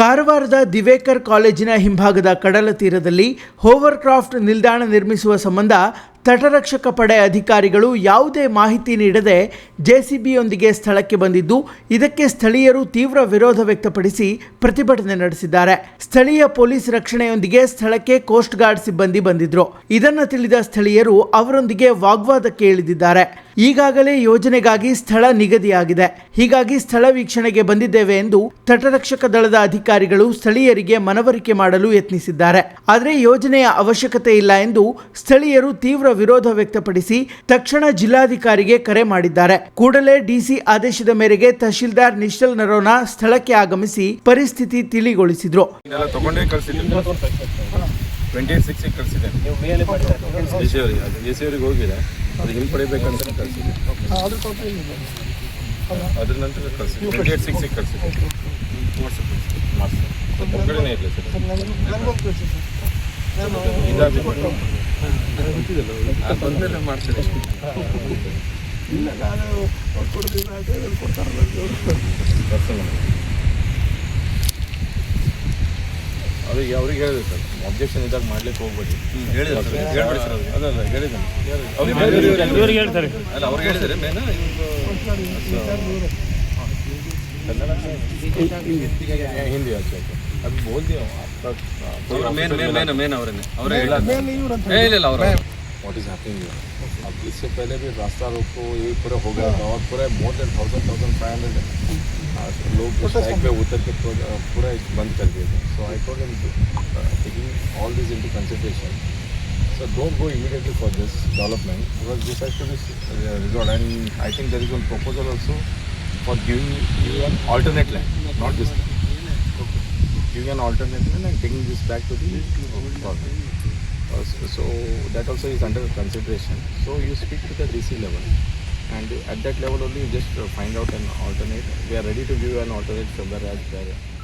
ಕಾರವಾರದ ದಿವೇಕರ್ ಕಾಲೇಜಿನ ಹಿಂಭಾಗದ ಕಡಲ ತೀರದಲ್ಲಿ ಹೋವರ್ಕ್ರಾಫ್ಟ್ ನಿಲ್ದಾಣ ನಿರ್ಮಿಸುವ ಸಂಬಂಧ ತಟರಕ್ಷಕ ಪಡೆ ಅಧಿಕಾರಿಗಳು ಯಾವುದೇ ಮಾಹಿತಿ ನೀಡದೆ ಜೆಸಿಬಿಯೊಂದಿಗೆ ಸ್ಥಳಕ್ಕೆ ಬಂದಿದ್ದು, ಇದಕ್ಕೆ ಸ್ಥಳೀಯರು ತೀವ್ರ ವಿರೋಧ ವ್ಯಕ್ತಪಡಿಸಿ ಪ್ರತಿಭಟನೆ ನಡೆಸಿದ್ದಾರೆ. ಸ್ಥಳೀಯ ಪೊಲೀಸ್ ರಕ್ಷಣೆಯೊಂದಿಗೆ ಸ್ಥಳಕ್ಕೆ ಕೋಸ್ಟ್ ಗಾರ್ಡ್ ಸಿಬ್ಬಂದಿ ಬಂದಿದ್ರು. ಇದನ್ನು ತಿಳಿದ ಸ್ಥಳೀಯರು ಅವರೊಂದಿಗೆ ವಾಗ್ವಾದಕ್ಕೆ ಇಳಿದಿದ್ದಾರೆ ಈಗಾಗಲೇ ಯೋಜನೆಗಾಗಿ ಸ್ಥಳ ನಿಗದಿಯಾಗಿದೆ. ಹೀಗಾಗಿ ಸ್ಥಳ ವೀಕ್ಷಣೆಗೆ ಬಂದಿದ್ದೇವೆ ಎಂದು ತಟರಕ್ಷಕ ದಳದ ಅಧಿಕಾರಿಗಳು ಸ್ಥಳೀಯರಿಗೆ ಮನವರಿಕೆ ಮಾಡಲು ಯತ್ನಿಸಿದ್ದಾರೆ. ಆದರೆ ಯೋಜನೆಯ ಅವಶ್ಯಕತೆ ಇಲ್ಲ ಎಂದು ಸ್ಥಳೀಯರು ತೀವ್ರ ವಿರೋಧ ವ್ಯಕ್ತಪಡಿಸಿ ತಕ್ಷಣ ಜಿಲ್ಲಾಧಿಕಾರಿಗೆ ಕರೆ ಮಾಡಿದ್ದಾರೆ. ಕೂಡಲೇ ಡಿಸಿ ಆದೇಶದ ಮೇರೆಗೆ ತಹಶೀಲ್ದಾರ್ ನಿಶ್ಚಲ್ ನರೋನಾ ಸ್ಥಳಕ್ಕೆ ಆಗಮಿಸಿ ಪರಿಸ್ಥಿತಿ ತಿಳಿಗೊಳಿಸಿದ್ರು. ಟ್ವೆಂಟಿ ಸಿಕ್ಸಿಗೆ ಕಳಿಸಿದ್ದೇನೆ ಎ ಸಿ ಅವರಿಗೆ ಹೋಗಿದೆ. ಅದು ಹಿಂಪಡಿಬೇಕಂತ ಕಳಿಸಿದೆ ಅದ್ರ ನಂತರ ಕಳಿಸಿದೆ ಟ್ವೆಂಟಿ ಏಟ್ ಸಿಕ್ಸಿಗೆ ಕಳಿಸಿದೆ ಮಾಡಿಸಿ ಕಡೆನೇ ಇರಲಿ ಸರ್. ಇದಾದ ಬಂದಮೇಲೆ ಮಾಡ್ತೀನಿ. ಅದು ಅವ್ರಿಗೆ ಅವ್ರಿಗೆ ಹೇಳಿದೆ ಸರ್ ಅಬ್ಜೆಕ್ಷನ್ ಇದ್ದಾಗ ಮಾಡ್ಲಿಕ್ಕೆ ಹೋಗ್ಬೇಡಿ ಹೇಳಿದೆ ಸರ್ ಹೇಳ್ಬೇಡಿ ಸರ್ ಅವ್ರಿಗೆ. ಅಲ್ಲ ಅಲ್ಲ ಹೇಳಿದ್ದಾನೆ ಅವ್ರಿಗೆ ಹೇಳಿದ್ದಾರೆ ಇವ್ರಿಗೆ ಹೇಳ್ತಾರೆ ಅಲ್ಲ ಅವ್ರಿಗೆ ಹೇಳಿದ್ದಾರೆ ಮೇನ ಕನ್ನಡ ಹಿಂದಿ ಆಚೆ ಅದು ಬೋಲ್ದಿ ಮೇನ್ ಮೇನ್ ಮೇನ್ ಮೇನ್ ಅವರನ್ನೇ ಅವರೇ ಹೇಳಿದ್ದಾರೆ ಏ, ಇಲ್ಲ ಇಲ್ಲ ಅವ್ರು what is happening here. अब इससे पहले भी रास्ता रोको ये पूरा हो गया था और पूरे more than thousand thousand five hundred लोग स्ट्राइक पे उतर के पूरा बंद कर दिए थे so I told him taking all this into consideration So don't go immediately for this development because this has to be uh, resolved and I think there is one proposal also for giving you an alternate land, not this land. Giving an alternate land and taking this back to the government. Uh, so, so that also is under consideration. So you speak to the DC level and at that level only you just find out an alternate. We are ready to give you an alternate somewhere as there.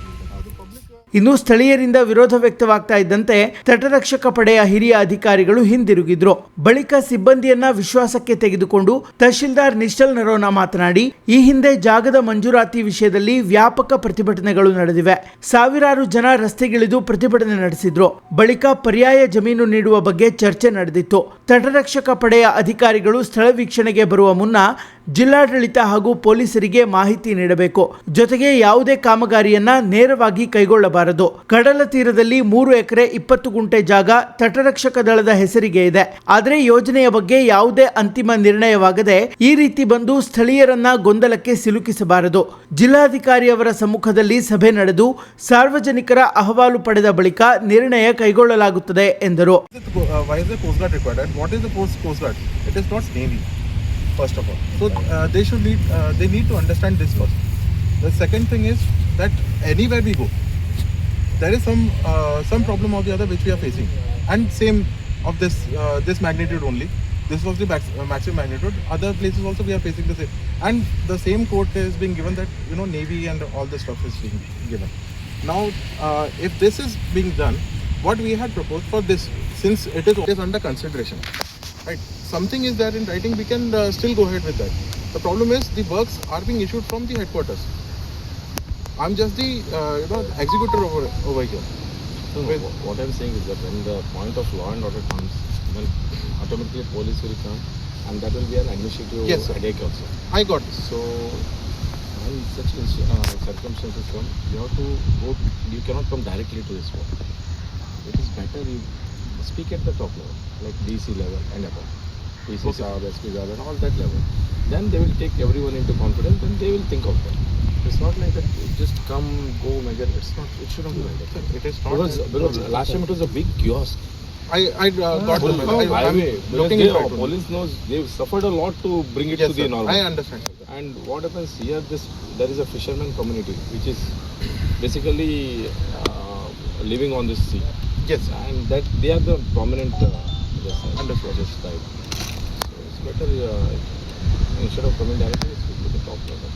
ಇನ್ನು ಸ್ಥಳೀಯರಿಂದ ವಿರೋಧ ವ್ಯಕ್ತವಾಗ್ತಾ ಇದ್ದಂತೆ ತಟರಕ್ಷಕ ಪಡೆಯ ಹಿರಿಯ ಅಧಿಕಾರಿಗಳು ಹಿಂದಿರುಗಿದ್ರು. ಬಳಿಕ ಸಿಬ್ಬಂದಿಯನ್ನ ವಿಶ್ವಾಸಕ್ಕೆ ತೆಗೆದುಕೊಂಡು ತಹಶೀಲ್ದಾರ್ ನಿಶ್ಚಲ್ ನರೋನಾ ಮಾತನಾಡಿ, ಈ ಹಿಂದೆ ಜಾಗದ ಮಂಜೂರಾತಿ ವಿಷಯದಲ್ಲಿ ವ್ಯಾಪಕ ಪ್ರತಿಭಟನೆಗಳು ನಡೆದಿವೆ. ಸಾವಿರಾರು ಜನ ರಸ್ತೆಗಿಳಿದು ಪ್ರತಿಭಟನೆ ನಡೆಸಿದ್ರು. ಬಳಿಕ ಪರ್ಯಾಯ ಜಮೀನು ನೀಡುವ ಬಗ್ಗೆ ಚರ್ಚೆ ನಡೆದಿತ್ತು. ತಟರಕ್ಷಕ ಪಡೆಯ ಅಧಿಕಾರಿಗಳು ಸ್ಥಳ ವೀಕ್ಷಣೆಗೆ ಬರುವ ಮುನ್ನ ಜಿಲ್ಲಾಡಳಿತ ಹಾಗೂ ಪೊಲೀಸರಿಗೆ ಮಾಹಿತಿ ನೀಡಬೇಕು. ಜೊತೆಗೆ ಯಾವುದೇ ಕಾಮಗಾರಿಯನ್ನ ನೇರವಾಗಿ ಕೈಗೊಳ್ಳಬಾರದು. ಮಾಡಬಾರದು. ಕಡಲ ತೀರದಲ್ಲಿ ಮೂರು ಎಕರೆ ಇಪ್ಪತ್ತು ಗುಂಟೆ ಜಾಗ ತಟರಕ್ಷಕ ದಳದ ಹೆಸರಿಗೆ ಇದೆ. ಆದರೆ ಯೋಜನೆಯ ಬಗ್ಗೆ ಯಾವುದೇ ಅಂತಿಮ ನಿರ್ಣಯವಾಗದೆ ಈ ರೀತಿ ಬಂದು ಸ್ಥಳೀಯರನ್ನ ಗೊಂದಲಕ್ಕೆ ಸಿಲುಕಿಸಬಾರದು. ಜಿಲ್ಲಾಧಿಕಾರಿಯವರ ಸಮ್ಮುಖದಲ್ಲಿ ಸಭೆ ನಡೆದು ಸಾರ್ವಜನಿಕರ ಅಹವಾಲು ಪಡೆದ ಬಳಿಕ ನಿರ್ಣಯ ಕೈಗೊಳ್ಳಲಾಗುತ್ತದೆ ಎಂದರು. Uh, first of all. So uh, they should need uh, they need to understand this first. The second thing is that anywhere we go there is some uh, some problem or the other which we are facing, and same of this uh, this magnitude only. This was the max, uh, maximum magnitude. Other places also we are facing the same, and the same quote is being given that you know Navy and all this stuff is being given. Now, uh, if this is being done, what we had proposed for this, since it is, it is under consideration, right? Something is there in writing, we can uh, still go ahead with that. The problem is the works are being issued from the headquarters. I'm just the uh, you know executor over over here. So wh- what I'm saying is that when the point of law and order comes, then automatically police will come and that will be an administrative Yes, sir. headache also. I got this. So when such uh, circumstances come, you have to go, you cannot come directly to this spot. It is better you speak at the top level, like DC level and above. PC Okay. Saab, SP Saab and all that level. Then they will take everyone into confidence and they will think of that. It's not like that you just come, go, measure. It's not, it shouldn't be like that. It is not. Because, because last time it was a big kiosk. I I uh, got Full the I, I'm highway. Because looking they, into it. police knows they've suffered a lot to bring it Yes, to the sir. normal. I understand. And what happens here? This there is a fisherman community which is basically uh, living on this sea, Yes. and that they are the prominent uh, this, uh, Understood. this type. So it's better uh, instead of coming directly, speak to the top level.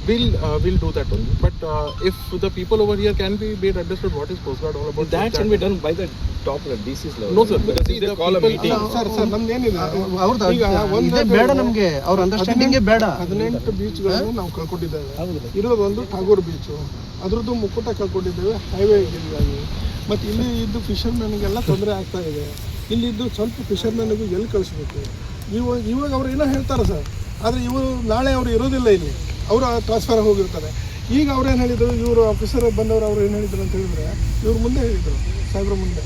We'll uh, we'll do that only. But uh, if the people over here can be made understood what is Coast Guard all about, That can be done by the top DC's level. No, sir. Because See, the call a people- meeting. Sir sir ನಮ್ದೇನಿದೆ ಅವ್ರದ್ದು ಈಗ ಒಂದು ಇದೇ ಬೇಡ ನಮಗೆ. ಅವ್ರ understanding ಬೇಡ. ಹದಿನೆಂಟು ಬೀಚ್ಗಳನ್ನು ನಾವು ಕಳ್ಕೊಂಡಿದ್ದೇವೆ. ಇರೋದು ಒಂದು ಠಾಗೂರ್ ಬೀಚು ಅದ್ರದ್ದು ಮುಕ್ಕುಟ ಕಳ್ಕೊಂಡಿದ್ದೇವೆ ಹೈವೇ ಇದಾಗಿ ಮತ್ತು ಇಲ್ಲಿ ಇದ್ದು ಫಿಶರ್ಮೆನ್ಗೆಲ್ಲ ತೊಂದರೆ ಆಗ್ತಾ ಇದೆ. ಇಲ್ಲಿದ್ದು ಸ್ವಲ್ಪ ಫಿಶರ್ಮೆನ್ಗೂ ಎಲ್ಲಿ ಕಳಿಸ್ಬೇಕು? ಇವಾಗ ಇವಾಗ ಅವ್ರು ಏನೋ ಹೇಳ್ತಾರೆ ಸರ್ ಆದರೆ ಇವರು ನಾಳೆ ಅವ್ರು ಇರೋದಿಲ್ಲ ಇಲ್ಲಿ. ಅವರು ಟ್ರಾನ್ಸ್ಫರ್ ಹೋಗಿರ್ತಾರೆ ಈಗ ಅವ್ರೇನು ಹೇಳಿದರು, ಇವರು ಆಫೀಸರ್ ಬಂದವರು ಅವ್ರು ಏನು ಹೇಳಿದ್ರು ಅಂತ ಹೇಳಿದ್ರೆ, ಇವ್ರು ಮುಂದೆ ಹೇಳಿದರು ಸಾಹೇಬ್ರ ಮುಂದೆ.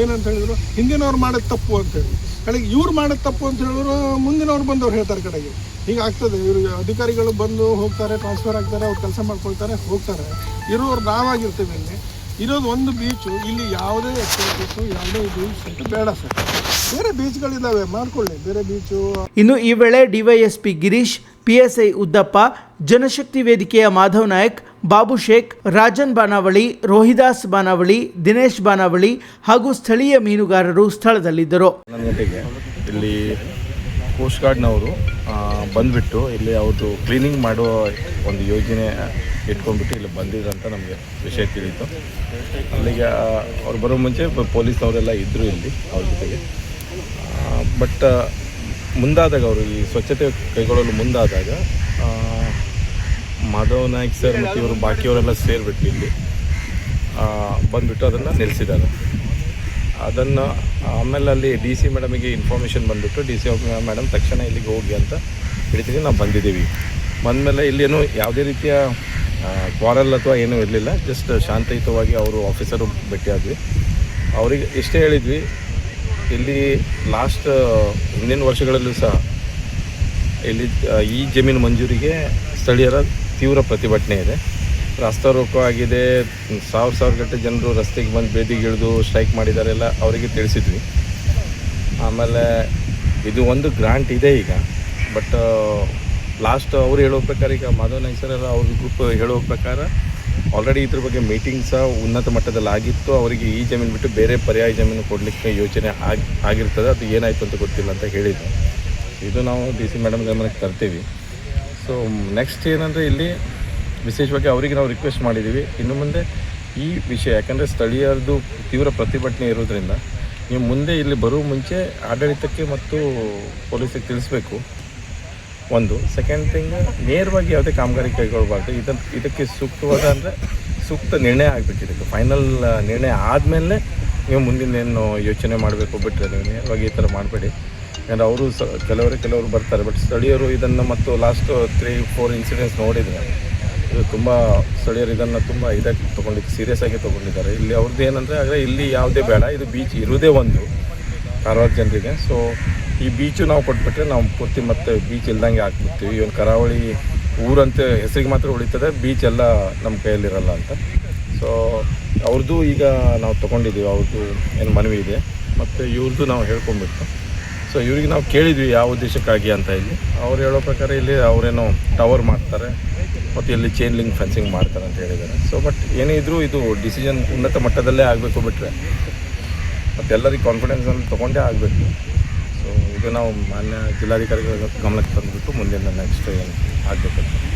ಏನಂತ ಹೇಳಿದರು, ಹಿಂದಿನವ್ರು ಮಾಡೋದು ತಪ್ಪು ಅಂತೇಳಿ ಕಡೆಗೆ ಇವ್ರು ಮಾಡೋದು ತಪ್ಪು ಅಂತ ಹೇಳಿದ್ರು, ಮುಂದಿನವ್ರು ಬಂದವ್ರು ಹೇಳ್ತಾರೆ ಕಡೆಗೆ. ಈಗ ಆಗ್ತದೆ, ಇವರು ಅಧಿಕಾರಿಗಳು ಬಂದು ಹೋಗ್ತಾರೆ ಟ್ರಾನ್ಸ್ಫರ್ ಆಗ್ತಾರೆ, ಅವ್ರು ಕೆಲಸ ಮಾಡ್ಕೊಳ್ತಾರೆ, ಹೋಗ್ತಾರೆ. ಇರೋರು ನಾವಾಗಿರ್ತೀವಿ ಇಲ್ಲಿ. ಇರೋದು ಒಂದು ಬೀಚು ಇಲ್ಲಿ ಯಾವುದೇ ಆಕ್ಟಿವಿಟೀಸು ಯಾವುದೇ ಬೀಚ್ ಬೇಡ ಸರ್ ಬೇರೆ ಬೀಚ್ಗಳಿದ್ದಾವೆ ಮಾಡ್ಕೊಳ್ಳಿ. ಬೇರೆ ಬೀಚು ಇನ್ನು ಈ ವೇಳೆ ಡಿವೈಎಸ್ಪಿ ಗಿರೀಶ್ ಪಿಎಸ್ಐ ಉದ್ದಪ್ಪ ಜನಶಕ್ತಿ ವೇದಿಕೆಯ ಮಾಧವ್ ನಾಯಕ್ ಬಾಬು ಶೇಖ್ ರಾಜನ್ ಬಾನಾವಳಿ ರೋಹಿದಾಸ್ ಬಾನಾವಳಿ ದಿನೇಶ್ ಬಾನಾವಳಿ ಹಾಗೂ ಸ್ಥಳೀಯ ಮೀನುಗಾರರು ಸ್ಥಳದಲ್ಲಿದ್ದರು. ಇಲ್ಲಿ ಕೋಸ್ಟ್ ಗಾರ್ಡ್ನವರು ಬಂದುಬಿಟ್ಟು ಇಲ್ಲಿ ಅವ್ರದ್ದು ಕ್ಲೀನಿಂಗ್ ಮಾಡೋ ಒಂದು ಯೋಜನೆ ಇಟ್ಕೊಂಡ್ಬಿಟ್ಟು ಇಲ್ಲಿ ಬಂದಿದ್ರು ಅಂತ ನಮಗೆ ವಿಷಯ ತಿಳಿಯಿತು ಅಲ್ಲಿಗೆ ಅವ್ರು ಬರೋ ಮುಂಚೆ ಪೊಲೀಸ್ನವರೆಲ್ಲ ಇದ್ದರು ಇಲ್ಲಿ ಅವ್ರ ಜೊತೆಗೆ. ಬಟ್ ಮುಂದಾದಾಗ ಅವರು ಈ ಸ್ವಚ್ಛತೆ ಕೈಗೊಳ್ಳಲು ಮುಂದಾದಾಗ ಮಾಧವ್ ನಾಯ್ಕ್ ಸರ್ ಮತ್ತು ಇವರು ಬಾಕಿಯವರೆಲ್ಲ ಸೇರಿಬಿಟ್ಟು ಇಲ್ಲಿ ಬಂದ್ಬಿಟ್ಟು ಅದನ್ನು ನಿಲ್ಲಿಸಿದ್ದಾರೆ ಅದನ್ನು ಆಮೇಲೆ ಅಲ್ಲಿ ಡಿ ಸಿ ಮೇಡಮಿಗೆ ಇನ್ಫಾರ್ಮೇಷನ್ ಬಂದುಬಿಟ್ಟು ಡಿ ಸಿ ಮೇಡಮ್ ತಕ್ಷಣ ಇಲ್ಲಿಗೆ ಹೋಗಿ ಅಂತ ಹೇಳ್ತೀನಿ ನಾವು ಬಂದಿದ್ದೀವಿ. ಬಂದಮೇಲೆ ಇಲ್ಲೇನು ಯಾವುದೇ ರೀತಿಯ ಕ್ವಾರಲ್ ಅಥವಾ ಏನೂ ಇರಲಿಲ್ಲ. ಜಸ್ಟ್ ಶಾಂತಿಯುತವಾಗಿ ಅವರು ಆಫೀಸರು ಭೇಟಿಯಾದ್ವಿ. ಅವರಿಗೆ ಇಷ್ಟೇ ಹೇಳಿದ್ವಿ, ಇಲ್ಲಿ ಲಾಸ್ಟ್ ಹಿಂದಿನ ವರ್ಷಗಳಲ್ಲೂ ಸಹ ಇಲ್ಲಿ ಈ ಜಮೀನು ಮಂಜೂರಿಗೆ ಸ್ಥಳೀಯರ ತೀವ್ರ ಪ್ರತಿಭಟನೆ ಇದೆ. ರಸ್ತಾ ರೋಕೋ ಆಗಿದೆ ಸಾವಿರ ಸಾವಿರ ಗಂಟೆ ಜನರು ರಸ್ತೆಗೆ ಬಂದು ಬೇದಿಗಿಳಿದು ಸ್ಟ್ರೈಕ್ ಮಾಡಿದಾರೆಲ್ಲ ಅವರಿಗೆ ತಿಳಿಸಿದ್ವಿ. ಆಮೇಲೆ ಇದು ಒಂದು ಗ್ರಾಂಟ್ ಇದೆ ಈಗ. ಬಟ್ ಲಾಸ್ಟ್ ಅವ್ರು ಹೇಳೋ ಪ್ರಕಾರ ಈಗ ಮಾಧವ್ ನಾಯ್ಕ್ ಎಲ್ಲ ಅವ್ರ ಗ್ರೂಪ್ ಹೇಳೋ ಪ್ರಕಾರ ಆಲ್ರೆಡಿ ಇದ್ರ ಬಗ್ಗೆ ಮೀಟಿಂಗ್ ಸಹ ಉನ್ನತ ಮಟ್ಟದಲ್ಲಿ ಆಗಿತ್ತು. ಅವರಿಗೆ ಈ ಜಮೀನು ಬಿಟ್ಟು ಬೇರೆ ಪರ್ಯಾಯ ಜಮೀನು ಕೊಡಲಿಕ್ಕೆ ಯೋಚನೆ ಆಗಿ, ಆಗಿರ್ತದೆ. ಅದು ಏನಾಯಿತು ಅಂತ ಗೊತ್ತಿಲ್ಲ ಅಂತ ಹೇಳಿದ್ರು. ಇದು ನಾವು ಡಿ ಸಿ ಮೇಡಮ್ ಗಮನಕ್ಕೆ ತರ್ತೀವಿ. ಸೊ ನೆಕ್ಸ್ಟ್ ಏನಂದರೆ ಇಲ್ಲಿ ವಿಶೇಷವಾಗಿ ಅವರಿಗೆ ನಾವು ರಿಕ್ವೆಸ್ಟ್ ಮಾಡಿದ್ದೀವಿ. ಇನ್ನು ಮುಂದೆ ಈ ವಿಷಯ, ಯಾಕಂದರೆ ಸ್ಥಳೀಯರದು ತೀವ್ರ ಪ್ರತಿಭಟನೆ ಇರೋದ್ರಿಂದ ನೀವು ಮುಂದೆ ಇಲ್ಲಿ ಬರುವ ಮುಂಚೆ ಆಡಳಿತಕ್ಕೆ ಮತ್ತು ಪೊಲೀಸಿಗೆ ತಿಳಿಸ್ಬೇಕು. ಒಂದು. ಸೆಕೆಂಡ್ ಥಿಂಗ್ ನೇರವಾಗಿ ಯಾವುದೇ ಕಾಮಗಾರಿ ಕೈಗೊಳ್ಳಬಾರ್ದು. ಇದನ್ನು ಇದಕ್ಕೆ ಸೂಕ್ತವಾದ ಅಂದರೆ ಸೂಕ್ತ ನಿರ್ಣಯ ಆಗಬೇಕು ಇದಕ್ಕೆ ಫೈನಲ್ ನಿರ್ಣಯ ಆದಮೇಲೆ ನೀವು ಮುಂದಿನ ಏನು ಯೋಚನೆ ಮಾಡಬೇಕು ಬಿಟ್ಟರೆ ನೀವು ನೇರವಾಗಿ ಈ ಥರ ಮಾಡಬೇಡಿ. ಯಾಕಂದರೆ ಅವರು ಸ, ಕೆಲವರು ಕೆಲವರು ಬರ್ತಾರೆ. ಬಟ್ ಸ್ಥಳೀಯರು ಇದನ್ನು ಮತ್ತು ಲಾಸ್ಟ್ ತ್ರೀ ಫೋರ್ ಇನ್ಸಿಡೆಂಟ್ಸ್ ನೋಡಿದರೆ ತುಂಬ ಸ್ಥಳೀಯರು ಇದನ್ನು ತುಂಬ ಇದಾಗಿ ತೊಗೊಂಡಿದ್ದು ಸೀರಿಯಸ್ ಆಗಿ ತೊಗೊಂಡಿದ್ದಾರೆ. ಇಲ್ಲಿ ಅವ್ರದ್ದು ಏನಂದರೆ, ಆದರೆ ಇಲ್ಲಿ ಯಾವುದೇ ಬೇಡ, ಇದು ಬೀಚ್ ಇರೋದೇ ಒಂದು ಕಾರವಾರ ಜನರಿಗೆ. ಸೊ ಈ ಬೀಚು ನಾವು ಕೊಟ್ಬಿಟ್ರೆ ನಾವು ಪೂರ್ತಿ ಮತ್ತೆ ಬೀಚ್ ಇಲ್ದಂಗೆ ಹಾಕ್ಬಿಡ್ತೀವಿ. ಇವನ್ ಕರಾವಳಿ ಊರಂತೆ ಹೆಸರಿಗೆ ಮಾತ್ರ ಉಳಿತದೆ ಬೀಚ್ ಎಲ್ಲ ನಮ್ಮ ಕೈಯಲ್ಲಿರಲ್ಲ ಅಂತ. ಸೊ ಅವ್ರದ್ದು ಈಗ ನಾವು ತೊಗೊಂಡಿದ್ದೀವಿ ಅವ್ರದ್ದು ಏನು ಮನವಿ ಇದೆ. ಮತ್ತು ಇವ್ರದ್ದು ನಾವು ಹೇಳ್ಕೊಂಡ್ಬಿಟ್ಟು. ಸೊ ಇವ್ರಿಗೆ ನಾವು ಕೇಳಿದ್ವಿ ಯಾವ ಉದ್ದೇಶಕ್ಕಾಗಿ ಅಂತ ಇಲ್ಲಿ. ಅವ್ರು ಹೇಳೋ ಪ್ರಕಾರ ಇಲ್ಲಿ ಅವರೇನೋ ಟವರ್ ಮಾಡ್ತಾರೆ. ಮತ್ತು ಇಲ್ಲಿ ಚೈನ್ ಲಿಂಕ್ ಫೆನ್ಸಿಂಗ್ ಮಾಡ್ತಾರೆ ಅಂತ ಹೇಳಿದ್ದಾರೆ. ಸೊ ಬಟ್ ಏನೇ ಇದ್ದರೂ ಇದು ಡಿಸಿಷನ್ ಉನ್ನತ ಮಟ್ಟದಲ್ಲೇ ಆಗಬೇಕು ಬಿಟ್ಟರೆ ಮತ್ತು ಎಲ್ಲರಿಗೆ ಕಾನ್ಫಿಡೆನ್ಸನ್ನು ತೊಗೊಂಡೇ ಆಗಬೇಕು. ಸೊ ಇದು ನಾವು ಮಾನ್ಯ ಜಿಲ್ಲಾಧಿಕಾರಿಗಳ ಗಮನಕ್ಕೆ ತಂದುಬಿಟ್ಟು ಮುಂದಿನ ನೆಕ್ಸ್ಟ್ ಏನು ಆಗಬೇಕಂತ